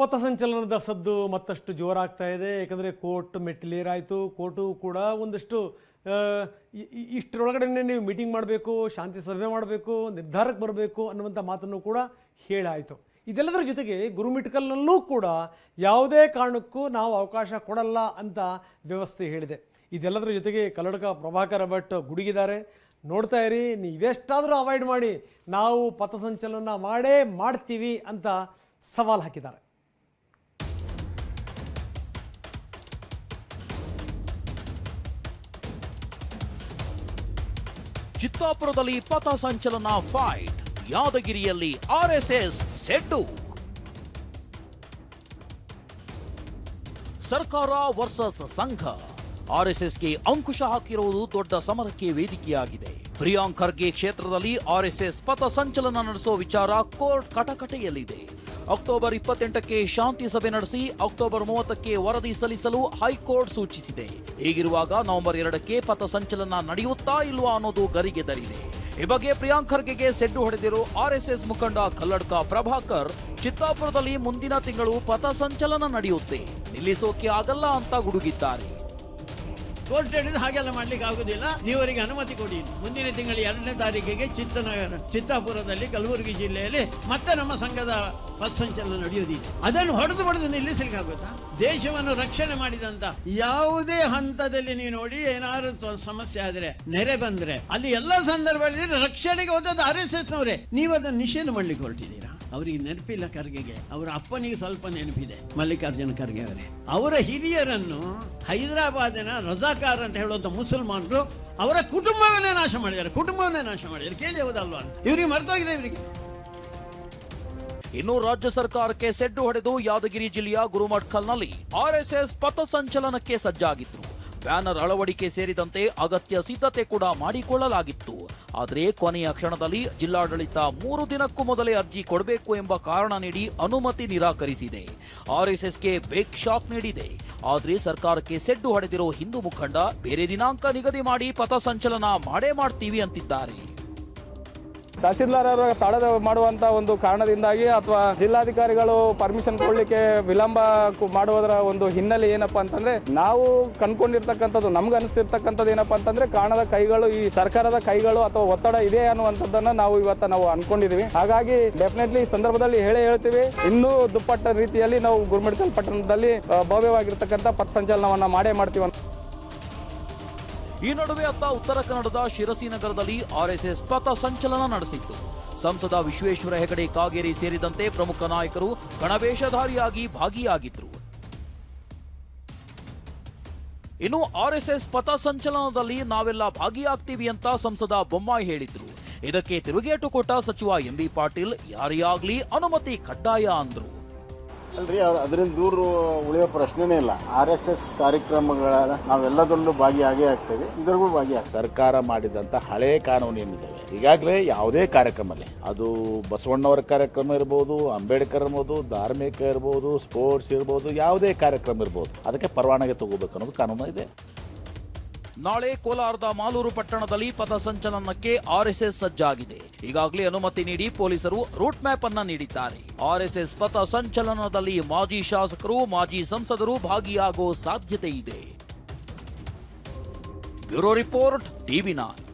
ಪಥಸಂಚಲನದ ಸದ್ದು ಮತ್ತಷ್ಟು ಜೋರಾಗ್ತಾ ಇದೆ. ಯಾಕಂದರೆ ಕೋರ್ಟ್ ಮೆಟ್ಟಿಲೇರಾಯಿತು ಕೋರ್ಟು ಕೂಡ ಒಂದಷ್ಟು ಇಷ್ಟರೊಳಗಡೆ ನೀವು ಮೀಟಿಂಗ್ ಮಾಡಬೇಕು, ಶಾಂತಿ ಸಭೆ ಮಾಡಬೇಕು, ನಿರ್ಧಾರಕ್ಕೆ ಬರಬೇಕು ಅನ್ನುವಂಥ ಮಾತನ್ನು ಕೂಡ ಹೇಳಾಯಿತು. ಇದೆಲ್ಲದರ ಜೊತೆಗೆ ಗುರುಮಿಟ್ಕಲ್ನಲ್ಲೂ ಕೂಡ ಯಾವುದೇ ಕಾರಣಕ್ಕೂ ನಾವು ಅವಕಾಶ ಕೊಡಲ್ಲ ಅಂತ ವ್ಯವಸ್ಥೆ ಹೇಳಿದೆ. ಇದೆಲ್ಲದರ ಜೊತೆಗೆ ಕಲ್ಲಡಕ ಪ್ರಭಾಕರ ಭಟ್ ಗುಡುಗಿದ್ದಾರೆ. ನೋಡ್ತಾ ಇರಿ, ನೀವೆಷ್ಟಾದರೂ ಅವಾಯ್ಡ್ ಮಾಡಿ ನಾವು ಪಥಸಂಚಲನ ಮಾಡೇ ಮಾಡ್ತೀವಿ ಅಂತ ಸವಾಲು ಹಾಕಿದ್ದಾರೆ. ಚಿತ್ತಾಪುರದಲ್ಲಿ ಪಥ ಸಂಚಲನ ಫೈಟ್. ಯಾದಗಿರಿಯಲ್ಲಿ ಆರ್ಎಸ್ಎಸ್ ಸೆಡ್ಡು. ಸರ್ಕಾರ ವರ್ಸಸ್ ಸಂಘ. ಆರ್ಎಸ್ಎಸ್ಗೆ ಅಂಕುಶ ಹಾಕಿರುವುದು ದೊಡ್ಡ ಸಮರಕ್ಕೆ ವೇದಿಕೆಯಾಗಿದೆ. ಪ್ರಿಯಾಂಕ್ ಖರ್ಗೆ ಕ್ಷೇತ್ರದಲ್ಲಿ ಆರ್ಎಸ್ಎಸ್ ಪಥ ಸಂಚಲನ ನಡೆಸೋ ವಿಚಾರ ಕೋರ್ಟ್ ಕಟಕಟೆಯಲ್ಲಿದೆ. ಅಕ್ಟೋಬರ್ ಇಪ್ಪತ್ತೆಂಟಕ್ಕೆ ಶಾಂತಿ ಸಭೆ ನಡೆಸಿ ಅಕ್ಟೋಬರ್ ಮೂವತ್ತಕ್ಕೆ ವರದಿ ಸಲ್ಲಿಸಲು ಹೈಕೋರ್ಟ್ ಸೂಚಿಸಿದೆ. ಹೀಗಿರುವಾಗ ನವೆಂಬರ್ ಎರಡಕ್ಕೆ ಪಥ ಸಂಚಲನ ನಡೆಯುತ್ತಾ ಇಲ್ವಾ ಅನ್ನೋದು ಗರಿಗೆದರಿದೆ ಈ ಬಗ್ಗೆ ಪ್ರಿಯಾಂಕ್ ಖರ್ಗೆಗೆ ಸೆಡ್ಡು ಹೊಡೆದಿರೋ ಆರ್ಎಸ್ಎಸ್ ಮುಖಂಡ ಕಲ್ಲಡ್ಕ ಪ್ರಭಾಕರ್ ಚಿತ್ತಾಪುರದಲ್ಲಿ ಮುಂದಿನ ತಿಂಗಳು ಪಥ ಸಂಚಲನ ನಡೆಯುತ್ತೆ. ನಿಲ್ಲಿಸೋಕೆ ಆಗಲ್ಲ ಅಂತ ಗುಡುಗಿದ್ದಾರೆ. ಕೋರ್ಟ್ ಹೇಳಿದ ಹಾಗೆಲ್ಲ ಮಾಡ್ಲಿಕ್ಕೆ ಆಗುದಿಲ್ಲ. ನೀವರಿಗೆ ಅನುಮತಿ ಕೊಡಿ. ಮುಂದಿನ ತಿಂಗಳ ಎರಡನೇ ತಾರೀಕಿಗೆ ಚಿತ್ತನಗರ ಚಿತ್ತಾಪುರದಲ್ಲಿ ಕಲಬುರಗಿ ಜಿಲ್ಲೆಯಲ್ಲಿ ಮತ್ತೆ ನಮ್ಮ ಸಂಘದ ಪಥಸಂಚಲನ ನಡೆಯೋದಿದೆ ಅದನ್ನು ಹೊಡೆದು ಹೊಡೆದು ನಿಲ್ಲಿಸಲಿಕ್ಕೆ ಆಗುತ್ತಾ ದೇಶವನ್ನು ರಕ್ಷಣೆ ಮಾಡಿದಂತ ಯಾವುದೇ ಹಂತದಲ್ಲಿ ನೀವು ನೋಡಿ ಏನಾದ್ರು ಸಮಸ್ಯೆ ಆದ್ರೆ, ನೆರೆ ಬಂದ್ರೆ, ಅಲ್ಲಿ ಎಲ್ಲ ಸಂದರ್ಭದಲ್ಲಿ ರಕ್ಷಣೆಗೆ ಹೋದದ್ದು ಆರ್ ಎಸ್ ಎಸ್ ನವರೇ ನೀವು ಅದನ್ನು ನಿಷೇಧ ಮಾಡ್ಲಿಕ್ಕೆ ಹೊರಟಿದ್ದೀರಾ? ಅವರಿಗೆ ನೆನಪಿಲ್ಲ ಖರ್ಗೆಗೆ. ಅವರ ಅಪ್ಪನಿಗೆ ಸ್ವಲ್ಪ ನೆನಪಿದೆ, ಮಲ್ಲಿಕಾರ್ಜುನ ಖರ್ಗೆ ಅವರೇ. ಅವರ ಹಿರಿಯರನ್ನು ಹೈದರಾಬಾದಿನ ರಜಾಕಾರ್ ಅಂತ ಹೇಳುವಂಥ ಮುಸಲ್ಮಾನರು ಅವರ ಕುಟುಂಬವನ್ನೇ ನಾಶ ಮಾಡಿದ್ದಾರೆ, ಕುಟುಂಬವನ್ನೇ ನಾಶ ಮಾಡಿದ್ದಾರೆ. ಕೇಳಿ ಹೌದಲ್ವಾ ಇವರಿಗೆ ಮರ್ತೋಗಿದೆ ಇವರಿಗೆ. ಇನ್ನು ರಾಜ್ಯ ಸರ್ಕಾರಕ್ಕೆ ಸೆಡ್ಡು ಹೊಡೆದು ಯಾದಗಿರಿ ಜಿಲ್ಲೆಯ ಗುರುಮಠ್ಕಲ್ನಲ್ಲಿ ಆರ್ಎಸ್ಎಸ್ ಪಥಸಂಚಲನಕ್ಕೆ ಸಜ್ಜಾಗಿದ್ರು. ಬ್ಯಾನರ್ ಅಳವಡಿಕೆ ಸೇರಿದಂತೆ ಅಗತ್ಯ ಸಿದ್ಧತೆ ಕೂಡ ಮಾಡಿಕೊಳ್ಳಲಾಗಿತ್ತು. ಆದರೆ ಕೊನೆಯ ಕ್ಷಣದಲ್ಲಿ ಜಿಲ್ಲಾಡಳಿತ ಮೂರು ದಿನಕ್ಕೂ ಮೊದಲೇ ಅರ್ಜಿ ಕೊಡಬೇಕು ಎಂಬ ಕಾರಣ ನೀಡಿ ಅನುಮತಿ ನಿರಾಕರಿಸಿದೆ. ಆರ್ಎಸ್ಎಸ್ಗೆ ಬೇಕ್ ಶಾಕ್ ನೀಡಿದೆ. ಆದರೆ ಸರ್ಕಾರಕ್ಕೆ ಸೆಡ್ಡು ಹೊಡೆದಿರೋ ಹಿಂದೂ ಮುಖಂಡ ಬೇರೆ ದಿನಾಂಕ ನಿಗದಿ ಮಾಡಿ ಪಥಸಂಚಲನ ಮಾಡೇ ಮಾಡ್ತೀವಿ ಅಂತಿದ್ದಾರೆ. ತಹಸೀಲ್ದಾರ್ ಅವರ ತಡೆ ಮಾಡುವಂತ ಒಂದು ಕಾರಣದಿಂದಾಗಿ ಅಥವಾ ಜಿಲ್ಲಾಧಿಕಾರಿಗಳು ಪರ್ಮಿಷನ್ ಕೊಡ್ಲಿಕ್ಕೆ ವಿಳಂಬ ಮಾಡುವುದರ ಒಂದು ಹಿನ್ನೆಲೆ ಏನಪ್ಪ ಅಂತಂದ್ರೆ, ನಾವು ಕನ್ಕೊಂಡಿರ್ತಕ್ಕಂಥದ್ದು ನಮ್ಗೆ ಅನಿಸಿರ್ತಕ್ಕಂಥದ್ದು ಏನಪ್ಪಾ ಅಂತಂದ್ರೆ, ಕಾಣದ ಕೈಗಳು, ಈ ಸರ್ಕಾರದ ಕೈಗಳು ಅಥವಾ ಒತ್ತಡ ಇದೆ ಅನ್ನುವಂಥದ್ದನ್ನ ನಾವು ಇವತ್ತ ನಾವು ಅನ್ಕೊಂಡಿದೀವಿ. ಹಾಗಾಗಿ ಡೆಫಿನೆಟ್ಲಿ ಈ ಸಂದರ್ಭದಲ್ಲಿ ಹೇಳೇ ಹೇಳ್ತೀವಿ, ಇನ್ನೂ ದುಪ್ಪಟ್ಟ ರೀತಿಯಲ್ಲಿ ನಾವು ಗುರುಮಿಡ್ಕಲ್ ಪಟ್ಟಣದಲ್ಲಿ ಭವ್ಯವಾಗಿರ್ತಕ್ಕಂಥ ಭವ್ಯವಾಗಿರ್ತಕ್ಕಂಥ ಪಥಸಂಚಲನವನ್ನ ಮಾಡೇ ಮಾಡ್ತೀವಿ ಈ ನಡುವೆ ಅತ್ತ ಉತ್ತರ ಕನ್ನಡದ ಶಿರಸಿ ನಗರದಲ್ಲಿ ಆರ್ಎಸ್ಎಸ್ ಪಥ ಸಂಚಲನ ನಡೆಸಿತ್ತು. ಸಂಸದ ವಿಶ್ವೇಶ್ವರ ಹೆಗಡೆ ಕಾಗೇರಿ ಸೇರಿದಂತೆ ಪ್ರಮುಖ ನಾಯಕರು ಗಣವೇಷಧಾರಿಯಾಗಿ ಭಾಗಿಯಾಗಿದ್ದರು ಇನ್ನು ಆರ್ಎಸ್ಎಸ್ ಪಥ ಸಂಚಲನದಲ್ಲಿ ನಾವೆಲ್ಲ ಭಾಗಿಯಾಗ್ತೀವಿ ಅಂತ ಸಂಸದ ಬೊಮ್ಮಾಯಿ ಹೇಳಿದ್ರು. ಇದಕ್ಕೆ ತಿರುಗೇಟು ಕೊಟ್ಟ ಸಚಿವ ಎಂಬಿ ಪಾಟೀಲ್, ಯಾರೇ ಅನುಮತಿ ಕಡ್ಡಾಯ ಅಂದ್ರು. ಅಲ್ರಿ ಅದರಿಂದ ದೂರ ಉಳಿಯೋ ಪ್ರಶ್ನೆನೇ ಇಲ್ಲ. ಆರ್ ಎಸ್ ಎಸ್ ಕಾರ್ಯಕ್ರಮಗಳ ನಾವೆಲ್ಲದರಲ್ಲೂ ಭಾಗಿಯಾಗೇ ಆಗ್ತೇವೆ. ಇದ್ರಿಗೂ ಭಾಗಿಯಾಗ್ತೇವೆ. ಸರ್ಕಾರ ಮಾಡಿದಂಥ ಹಳೆ ಕಾನೂನು ಏನಿದ್ದಾವೆ ಈಗಾಗಲೇ ಯಾವುದೇ ಕಾರ್ಯಕ್ರಮದಲ್ಲಿ ಅದು ಬಸವಣ್ಣವರ ಕಾರ್ಯಕ್ರಮ ಇರ್ಬೋದು, ಅಂಬೇಡ್ಕರ್ ಇರ್ಬೋದು, ಧಾರ್ಮಿಕ ಇರ್ಬೋದು, ಸ್ಪೋರ್ಟ್ಸ್ ಇರ್ಬೋದು, ಯಾವುದೇ ಕಾರ್ಯಕ್ರಮ ಇರ್ಬೋದು, ಅದಕ್ಕೆ ಪರವಾನಗಿ ತಗೋಬೇಕು ಅನ್ನೋದು ಕಾನೂನು ಇದೆ. ನಾಳೆ ಕೋಲಾರದ ಮಾಲೂರು ಪಟ್ಟಣದಲ್ಲಿ ಪಥ ಸಂಚಲನಕ್ಕೆ ಆರ್ಎಸ್ಎಸ್ ಸಜ್ಜಾಗಿದೆ. ಈಗಾಗಲೇ ಅನುಮತಿ ನೀಡಿ ಪೊಲೀಸರು ರೂಟ್ ಮ್ಯಾಪ್ ಅನ್ನ ನೀಡಿದ್ದಾರೆ. ಆರ್ಎಸ್ಎಸ್ ಪಥ ಸಂಚಲನದಲ್ಲಿ ಮಾಜಿ ಶಾಸಕರು, ಮಾಜಿ ಸಂಸದರು ಭಾಗಿಯಾಗೋ ಸಾಧ್ಯತೆ ಇದೆ. Bureau report, TV